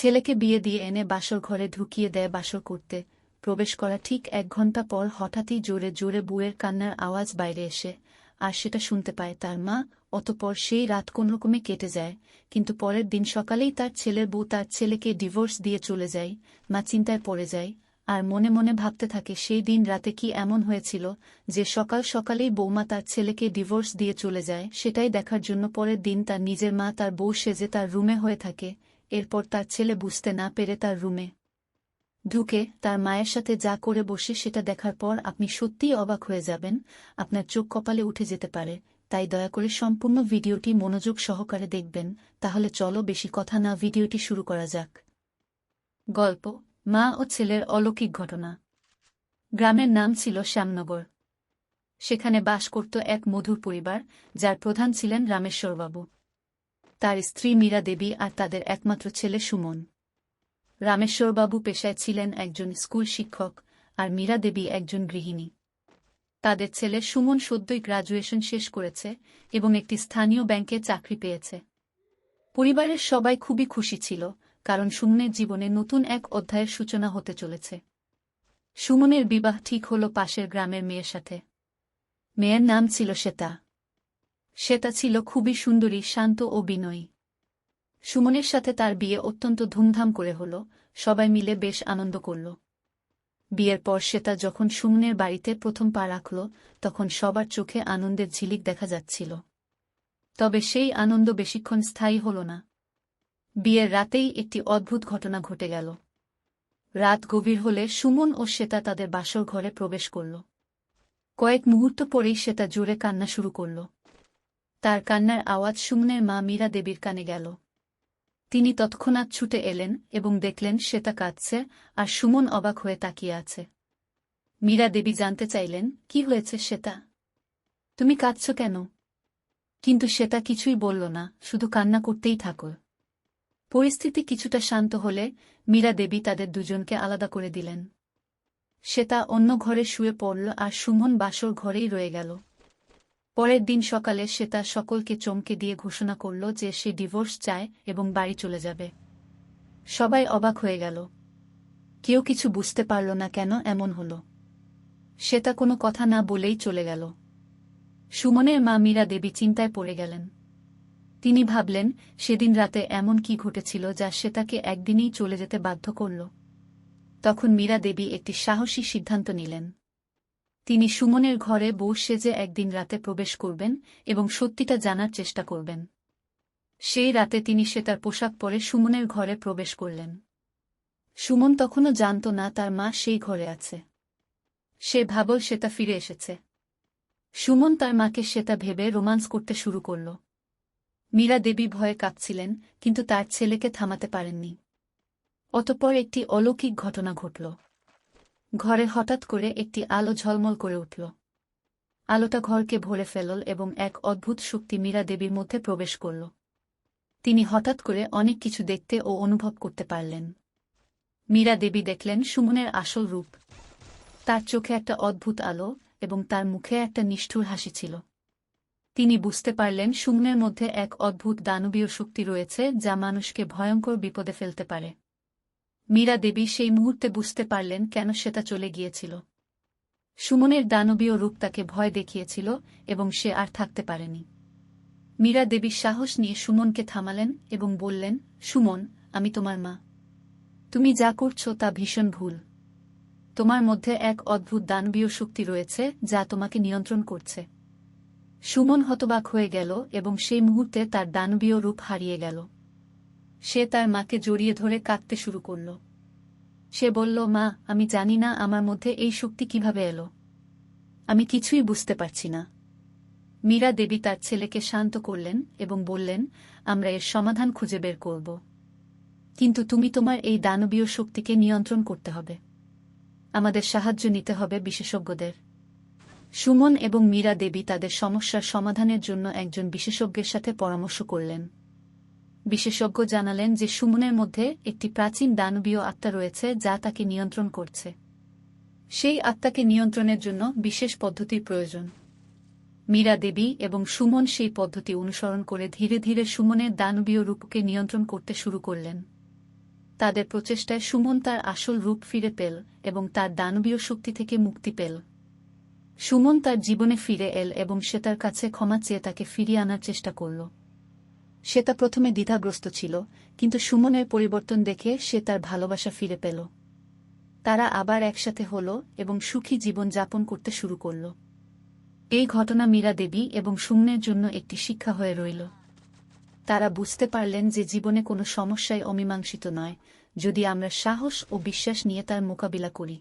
ছেলেকে বিয়ে দিয়ে এনে বাসর ঘরে ঢুকিয়ে দেয় বাসর করতে। প্রবেশ করা ঠিক এক ঘণ্টা পর হঠাৎই জোরে জোরে বুয়ের কান্নার আওয়াজ বাইরে এসে, আর সেটা শুনতে পায় তার মা, অতপর সেই রাত কোনরকমে কেটে যায়। কিন্তু পরের দিন সকালেই তার ছেলের বউ তার ছেলেকে ডিভোর্স দিয়ে চলে যায়, মা চিন্তায় পড়ে যায়। আর মনে মনে ভাবতে থাকে সেই দিন রাতে কি এমন হয়েছিল যে সকাল সকালেই বৌমা তার ছেলেকে ডিভোর্স দিয়ে চলে যায়। সেটাই দেখার জন্য পরের দিন তার নিজের মা তার বউ সেজে তার রুমে হয়ে থাকে। এরপর তার ছেলে বুঝতে না পেরে তার রুমে ঢুকে তার মায়ের সাথে যা করে বসে সেটা দেখার পর আপনি সত্যিই অবাক হয়ে যাবেন, আপনার চোখ কপালে উঠে যেতে পারে। তাই দয়া করে সম্পূর্ণ ভিডিওটি মনোযোগ সহকারে দেখবেন, তাহলে চলো বেশি কথা না, ভিডিওটি শুরু করা যাক। গল্প, মা ও ছেলের অলৌকিক ঘটনা। গ্রামের নাম ছিল শ্যামনগর। সেখানে বাস করত এক মধুর পরিবার, যার প্রধান ছিলেন রামেশ্বরবাবু। তার স্ত্রী মীরা দেবী আর তাদের একমাত্র ছেলে সুমন। রামেশ্বরবাবু পেশায় ছিলেন একজন স্কুল শিক্ষক আর মীরা দেবী একজন গৃহিণী। তাদের ছেলে সুমন সদ্যই গ্রাজুয়েশন শেষ করেছে এবং একটি স্থানীয় ব্যাংকে চাকরি পেয়েছে। পরিবারের সবাই খুবই খুশি ছিল, কারণ সুমনের জীবনে নতুন এক অধ্যায়ের সূচনা হতে চলেছে। সুমনের বিবাহ ঠিক হল পাশের গ্রামের মেয়ের সাথে। মেয়ের নাম ছিল শ্বেতা। শ্বেতা ছিল খুবই সুন্দরী, শান্ত ও বিনয়ী। সুমনের সাথে তার বিয়ে অত্যন্ত ধুমধাম করে হল, সবাই মিলে বেশ আনন্দ করল। বিয়ের পর শ্বেতা যখন সুমনের বাড়িতে প্রথম পা রাখল, তখন সবার চোখে আনন্দের ঝিলিক দেখা যাচ্ছিল। তবে সেই আনন্দ বেশিক্ষণ স্থায়ী হল না। বিয়ের রাতেই একটি অদ্ভুত ঘটনা ঘটে গেল। রাত গভীর হলে সুমন ও শ্বেতা তাদের বাসর ঘরে প্রবেশ করল। কয়েক মুহূর্ত পরেই শ্বেতা জোরে কান্না শুরু করল। তার কান্নার আওয়াজ সুমনের মা মীরা দেবীর কানে গেল। তিনি তৎক্ষণাৎ ছুটে এলেন এবং দেখলেন শ্বেতা কাঁদছে আর সুমন অবাক হয়ে তাকিয়ে আছে। মীরা দেবী জানতে চাইলেন, কি হয়েছে শ্বেতা তুমি কাঁদছ কেন? কিন্তু শ্বেতা কিছুই বলল না, শুধু কান্না করতেই থাকো পরিস্থিতি কিছুটা শান্ত হলে মীরা দেবী তাদের দুজনকে আলাদা করে দিলেন। শ্বেতা অন্য ঘরে শুয়ে পড়ল আর সুমন বাসর ঘরেই রয়ে গেল। পরের দিন সকালে সে তার সকলকে চমকে দিয়ে ঘোষণা করল যে সে ডিভোর্স চায় এবং বাড়ি চলে যাবে। সবাই অবাক হয়ে গেল। কেউ কিছু বুঝতে পারল না কেন এমন হল। সে তা কোনো কথা না বলেই চলে গেল। সুমনের মা মীরা দেবী চিন্তায় পড়ে গেলেন। তিনি ভাবলেন, সেদিন রাতে এমন কি ঘটেছিল যা শ্বেতাকে একদিনেই চলে যেতে বাধ্য করল। তখন মীরা দেবী একটি সাহসী সিদ্ধান্ত নিলেন। তিনি সুমনের ঘরে বউ সেজে একদিন রাতে প্রবেশ করবেন এবং সত্যিটা জানার চেষ্টা করবেন। সেই রাতে তিনি সে তার পোশাক পরে সুমনের ঘরে প্রবেশ করলেন। সুমন তখনও জানত না তার মা সেই ঘরে আছে। সে ভাবল সেটা ফিরে এসেছে। সুমন তার মাকে সেটা ভেবে রোমান্স করতে শুরু করল। মীরা দেবী ভয়ে কাঁপছিলেন কিন্তু তার ছেলেকে থামাতে পারেননি। অতপর একটি অলৌকিক ঘটনা ঘটল। ঘরে হঠাৎ করে একটি আলো ঝলমল করে উঠল। আলোটা ঘরকে ভরে ফেলল এবং এক অদ্ভুত শক্তি মীরা দেবীর মধ্যে প্রবেশ করল। তিনি হঠাৎ করে অনেক কিছু দেখতে ও অনুভব করতে পারলেন। মীরা দেবী দেখলেন সুমনের আসল রূপ। তার চোখে একটা অদ্ভুত আলো এবং তার মুখে একটা নিষ্ঠুর হাসি ছিল। তিনি বুঝতে পারলেন সুমনের মধ্যে এক অদ্ভুত দানবীয় শক্তি রয়েছে যা মানুষকে ভয়ঙ্কর বিপদে ফেলতে পারে। মীরা দেবী সেই মুহূর্তে বুঝতে পারলেন কেন সেটা চলে গিয়েছিল। সুমনের দানবীয় রূপ তাকে ভয় দেখিয়েছিল এবং সে আর থাকতে পারেনি। মীরা দেবী সাহস নিয়ে সুমনকে থামালেন এবং বললেন, সুমন, আমি তোমার মা। তুমি যা করছ তা ভীষণ ভুল। তোমার মধ্যে এক অদ্ভুত দানবীয় শক্তি রয়েছে যা তোমাকে নিয়ন্ত্রণ করছে। সুমন হতবাক হয়ে গেল এবং সেই মুহূর্তে তার দানবীয় রূপ হারিয়ে গেল। সে তার মাকে জড়িয়ে ধরে কাঁদতে শুরু করল। সে বলল, মা, আমি জানি না আমার মধ্যে এই শক্তি কীভাবে এলো। আমি কিছুই বুঝতে পারছি না। মীরা দেবী তার ছেলেকে শান্ত করলেন এবং বললেন, আমরা এর সমাধান খুঁজে বের করব। কিন্তু তুমি তোমার এই দানবীয় শক্তিকে নিয়ন্ত্রণ করতে হবে। আমাদের সাহায্য নিতে হবে বিশেষজ্ঞদের। সুমন এবং মীরা দেবী তাদের সমস্যার সমাধানের জন্য একজন বিশেষজ্ঞের সাথে পরামর্শ করলেন। বিশেষজ্ঞ জানালেন যে সুমনের মধ্যে একটি প্রাচীন দানবীয় আত্মা রয়েছে যা তাকে নিয়ন্ত্রণ করছে। সেই আত্মাকে নিয়ন্ত্রণের জন্য বিশেষ পদ্ধতির প্রয়োজন। মীরা দেবী এবং সুমন সেই পদ্ধতি অনুসরণ করে ধীরে ধীরে সুমনের দানবীয় রূপকে নিয়ন্ত্রণ করতে শুরু করলেন। তাদের প্রচেষ্টায় সুমন তার আসল রূপ ফিরে পেল এবং তার দানবীয় শক্তি থেকে মুক্তি পেল। সুমন তার জীবনে ফিরে এল এবং সে তার কাছে ক্ষমা চেয়ে তাকে ফিরিয়ে আনার চেষ্টা করল। সে তা প্রথমে দ্বিধাগ্রস্ত ছিল, কিন্তু সুমনের পরিবর্তন দেখে সে তার ভালোবাসা ফিরে পেল। তারা আবার একসাথে হল এবং সুখী জীবন যাপন করতে শুরু করল। এই ঘটনা মীরা দেবী এবং সুমনের জন্য একটি শিক্ষা হয়ে রইল। তারা বুঝতে পারলেন যে জীবনে কোনো সমস্যায় অমীমাংসিত নয়, যদি আমরা সাহস ও বিশ্বাস নিয়ে তার মোকাবিলা করি।